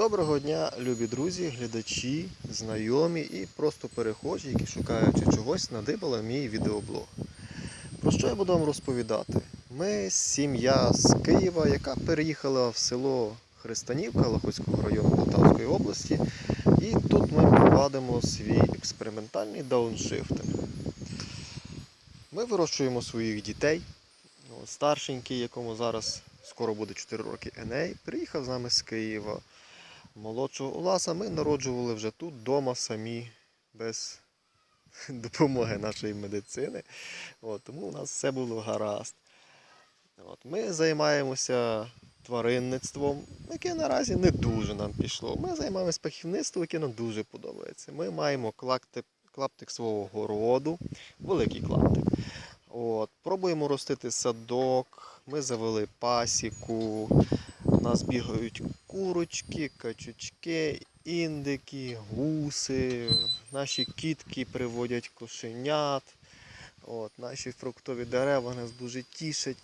Доброго дня, любі друзі, глядачі, знайомі і просто перехожі, які шукаючи чогось, надибали мій відеоблог. Про що я буду вам розповідати? Ми сім'я з Києва, яка переїхала в село Христанівка Лохоцького району Полтавської області. І тут ми провадимо свій експериментальний дауншифтинг. Ми вирощуємо своїх дітей. Старшенький, якому зараз скоро буде 4 роки Еней, приїхав з нами з Києва. Молодшого Уласа ми народжували вже тут вдома самі, без допомоги нашої медицини. От, тому у нас все було гаразд. От, ми займаємося тваринництвом, яке наразі не дуже нам пішло. Ми займаємося пахівництвом, яке нам дуже подобається. Ми маємо клаптик, клаптик свого городу, великий клаптик. От, пробуємо ростити садок, ми завели пасіку, у нас бігають курочки, качучки, індики, гуси, наші кітки приводять кошенят. От, наші фруктові дерева нас дуже тішать.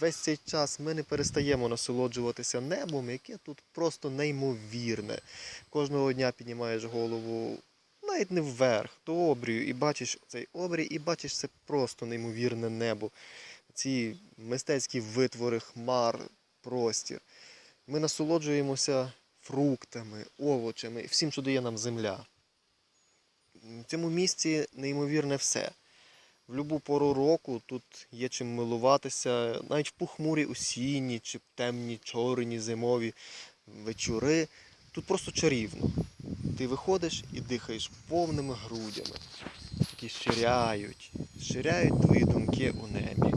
Весь цей час ми не перестаємо насолоджуватися небом, яке тут просто неймовірне. Кожного дня піднімаєш голову навіть не вверх, до обрію, і бачиш цей обрій, і бачиш це просто неймовірне небо. Ці мистецькі витвори хмар, простір. Ми насолоджуємося фруктами, овочами, всім, що дає нам земля. В цьому місці неймовірне все. В будь-яку пору року тут є чим милуватися, навіть в похмурі осінні чи темні, чорні, зимові вечори. Тут просто чарівно. Ти виходиш і дихаєш повними грудями, які ширяють, ширяють твої думки у небі.